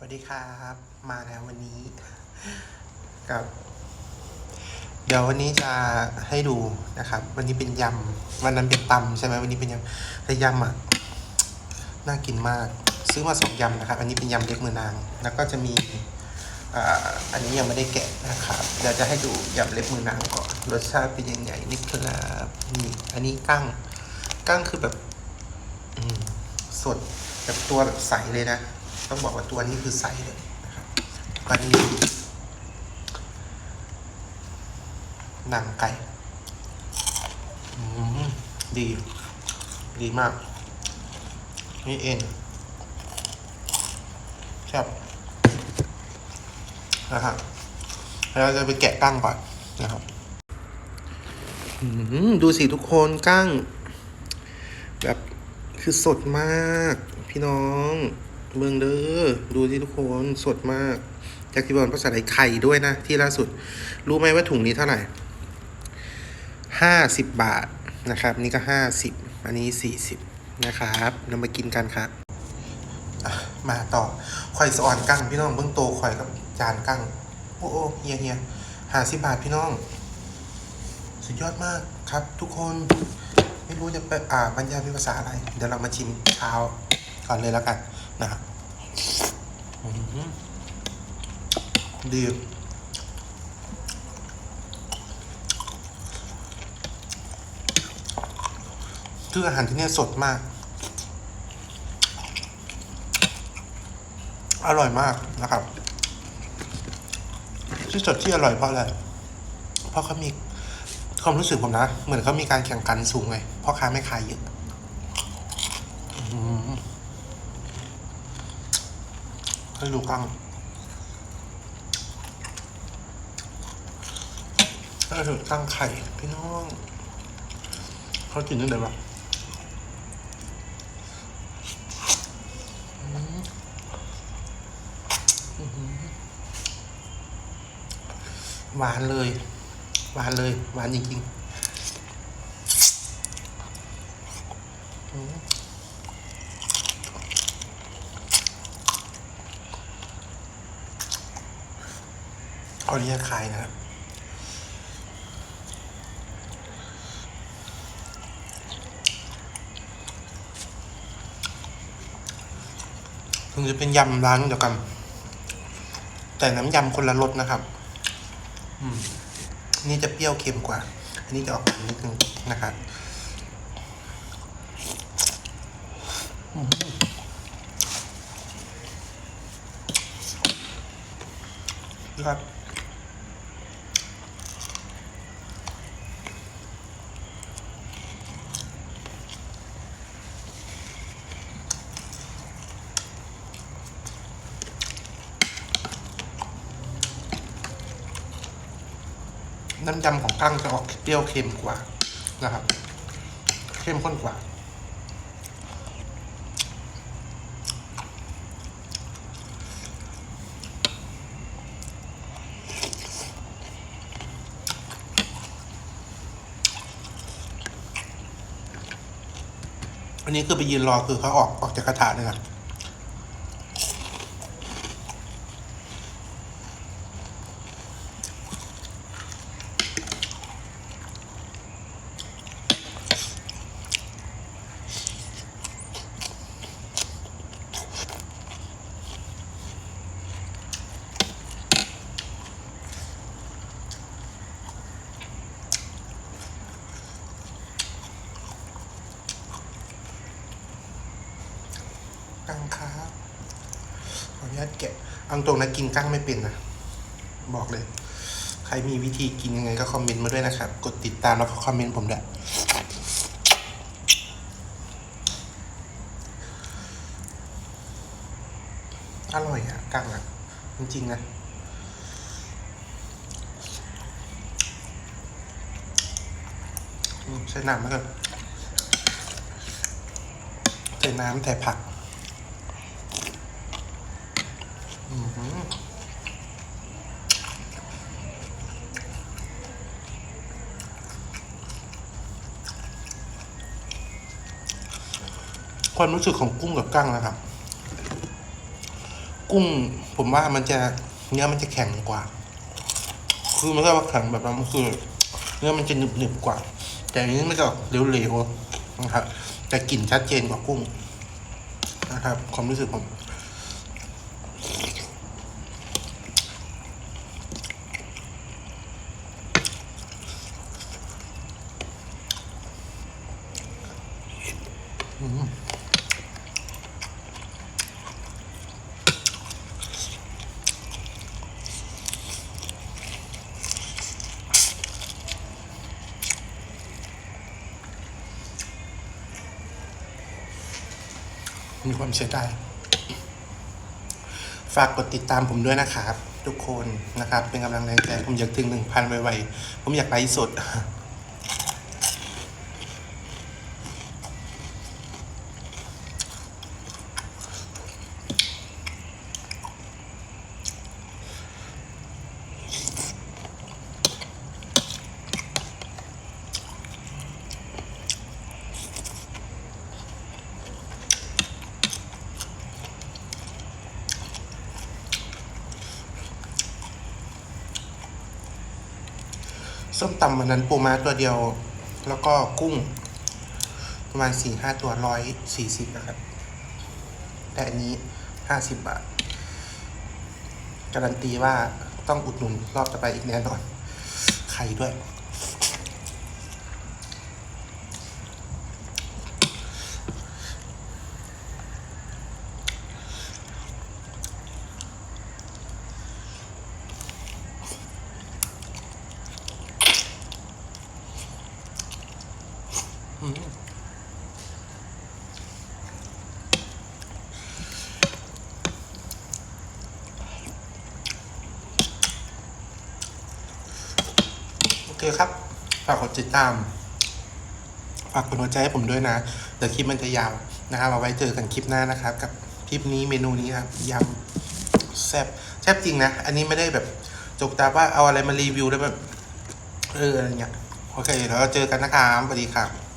สวัสดีครับมาแล้ววันนี้กับ เดี๋ยววันนี้จะให้ดูนะครับ วันนี้เป็นยำวันนั้นเป็นตำใช่ไหมวันนี้เป็นยำแต่ยำอะน่ากินมาก ซื้อมาสองยำนะครับ อันนี้เป็นยำเล็กมือนาง แล้วก็จะมีอันนี้ยังไม่ได้แกะนะครับเดี๋ยวจะให้ดูยำเล็กมือนางก่อนรสชาติเป็นยังไงนี่ครับนี่อันนี้กั้งกั้งคือแบบสดแบบตัวแบบใสเลยนะ ต้องบอกว่าตัวนี้คือใสเลยนะครับก็นี่หนังไก่ดี ดีมาก นี่เอ็นครับนะครับเราจะไปแกะกั้งก่อนนะครับดูสิทุกคนกั้ง แบบคือสดมาก พี่น้อง เมืองเด้อดูที่ทุกคนสดมากจากที่บอกภาษาไทยไข่ด้วยนะ ที่ล่าสุด รู้ไหมว่าถุงนี้เท่าไหร่ห้าสิบบาทนะครับ นี่ก็ห้าสิบอันนี้สี่สิบนะครับเรามากินกันครับมาต่อข่อยสออนกั้งพี่น้องเบื้องโตข่อยกับจานกั้งโอ้โอเฮียเฮียห้าสิบบาทพี่น้อง สุดยอดมากครับ ทุกคนไม่รู้จะไปอ่าบรรยายเป็นภาษาอะไร เดี๋ยวเรามาชิมเช้าก่อนเลยแล้วกัน นะครับอื้อหือดีคืออาหารที่เนี่ยสดมาก อร่อยมากนะครับ ที่สดที่อร่อยเพราะอะไร เพราะเขามีความรู้สึกผมนะ เหมือนเขามีการแข่งขันสูงไงพ่อค้าไม่ขายเยอะอื้อหือ ให้ดูกั้งถ้าถึงกั้งไข่พี่น้อง เขากินยังไงบ้างหวานเลย หวานเลย หวานจริงๆ อืมขอนุญาตคายนะครับถึงจะเป็นยำร้านเดียวกัน แต่น้ำยำคนละรสนะครับอืมนี่จะเปรี้ยวเค็มกว่า อันนี้จะออกหวานนิดนึงนะครับครับ น้ำยำของกั้งจะออกเปรี้ยวเค็มกว่านะครับ เข้มข้นกว่า อันนี้คือไปยืนรอคือเขาออกออกจากกระถาเลยครั ครับขออนุญาตแกะเอาตรงนะกินกั้งไม่เป็นนะ บอกเลย ใครมีวิธีกินยังไงก็คอมเมนต์มาด้วยนะครับ กดติดตามแล้วก็คอมเมนต์ผมด้วยอร่อยอะกั้งอะจริงๆนะใส่น้ำแล้วกันใส่น้ำใส่ผัก อือหือ ความรู้สึกของกุ้งกับกั้งนะครับ กุ้งผมว่ามันจะเนื้อมันจะแข็งกว่า คือมันก็ว่าแข็งแบบนั้นคือเนื้อมันจะหนึบหนึบกว่า แต่อันนี้มันจะเหลวๆนะครับแต่กลิ่นชัดเจนกว่ากุ้งนะครับ ความรู้สึกผม มีความเสียดายฝากกดติดตามผมด้วยนะครับ ทุกคนนะครับ เป็นกำลังแรงใจผมอยากถึงหนึ่งพันไวๆผมอยากไลฟ์สด ส้มตำวันนั้นปูม้าตัวเดียว แล้วก็กุ้ง ประมาณสี่ห้าตัวร้อยสี่สิบนะครับ แต่อันนี้ห้าสิบบาท การันตีว่าต้องอุดหนุนรอบต่อไปอีกแน่นอน ไข่ด้วย เคครับฝากกดติดตาม ฝากกดหัวใจให้ผมด้วยนะ เดี๋ยวคลิปมันจะยาวนะครับเอาไว้เจอกันคลิปหน้านะครับ กับคลิปนี้เมนูนี้ครับยำแซ่บแซ่บจริงนะ อันนี้ไม่ได้แบบจกตาว่าเอาอะไรมารีวิวแล้วแบบเอออะไรเงี้ยโอเคแล้วเจอกันนะครับสวัสดีครับ